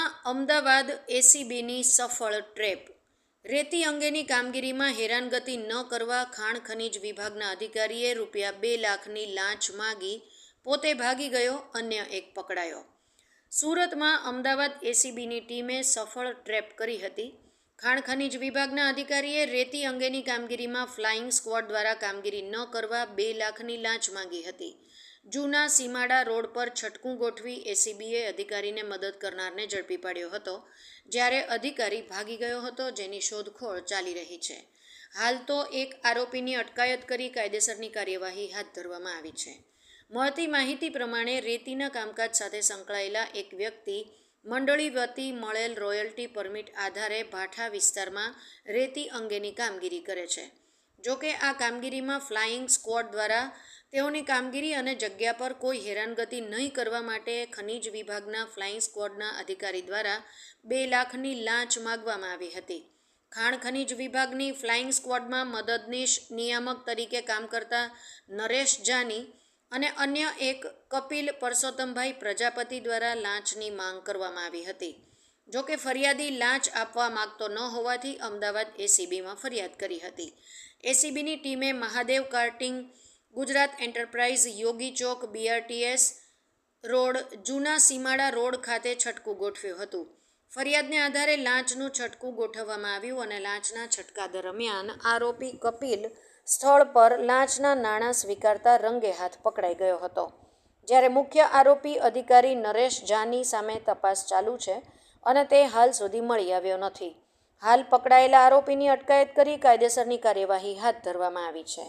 સુરતમાં અમદાવાદ એસીબીની સફળ ટ્રેપ. રેતી અંગેની કામગીરીમાં હેરાનગતિ ન કરવા ખાણ ખનીજ વિભાગના અધિકારીએ રૂપિયા બે લાખની લાંચ માગી, પોતે ભાગી ગયો, અન્ય એક પકડાયો. સુરતમાં અમદાવાદ એસીબીની ટીમે સફળ ટ્રેપ કરી હતી. ખાણ ખનીજ વિભાગના અધિકારીએ રેતી અંગેની કામગીરીમાં ફ્લાઇંગ સ્ક્વોડ દ્વારા કામગીરી ન કરવા બે લાખની લાંચ માંગી હતી. જૂના સીમાડા રોડ પર છટકું ગોઠવી એસીબીએ અધિકારીને મદદ કરનારને ઝડપી પાડ્યો હતો, જ્યારે અધિકારી ભાગી ગયો હતો જેની શોધખોળ ચાલી રહી છે. હાલ તો એક આરોપીની અટકાયત કરી કાયદેસરની કાર્યવાહી હાથ ધરવામાં આવી છે. મળતી માહિતી પ્રમાણે રેતીના કામકાજ સાથે સંકળાયેલા એક વ્યક્તિ મંડળી વતી મળેલ રોયલ્ટી પરમિટ આધારે ભાઠા વિસ્તારમાં રેતી અંગેની કામગીરી કરે છે. જોકે આ કામગીરીમાં ફ્લાઇંગ સ્ક્વોડ દ્વારા તેઓની કામગીરી અને જગ્યા પર કોઈ હેરાનગતિ નહીં કરવા માટે ખનિજ વિભાગના ફ્લાઇંગ સ્ક્વોડના અધિકારી દ્વારા બે લાખની લાંચ માગવામાં આવી હતી. ખાણ ખનિજ વિભાગની ફ્લાઇંગ સ્ક્વોડમાં મદદનીશ નિયામક તરીકે કામ કરતા નરેશ જાની અને અન્ય એક કપિલ પરસોત્તમભાઈ પ્રજાપતિ દ્વારા લાંચની માંગ કરવામાં આવી હતી. જોકે ફરિયાદી લાંચ આપવા માંગતો ન હોવાથી અમદાવાદ એસીબીમાં ફરિયાદ કરી હતી. એસીબીની ટીમે Mahadev carting, Gujarat enterprise, Yogi Chowk, BRTS road, જૂના સીમાડા રોડ ખાતે છટકું ગોઠવ્યું હતું. ફરિયાદને આધારે લાંચનું છટકું ગોઠવવામાં આવ્યું અને લાંચના છટકા દરમિયાન આરોપી કપિલ સ્થળ પર લાંચના નાણાં સ્વીકારતા રંગે હાથ પકડાઈ ગયો હતો. જ્યારે મુખ્ય આરોપી અધિકારી નરેશ જાની સામે તપાસ ચાલુ છે અને તે હાલ સુધી મળી આવ્યો નથી. હાલ પકડાયેલા આરોપીની અટકાયત કરી કાયદેસરની કાર્યવાહી હાથ ધરવામાં આવી છે.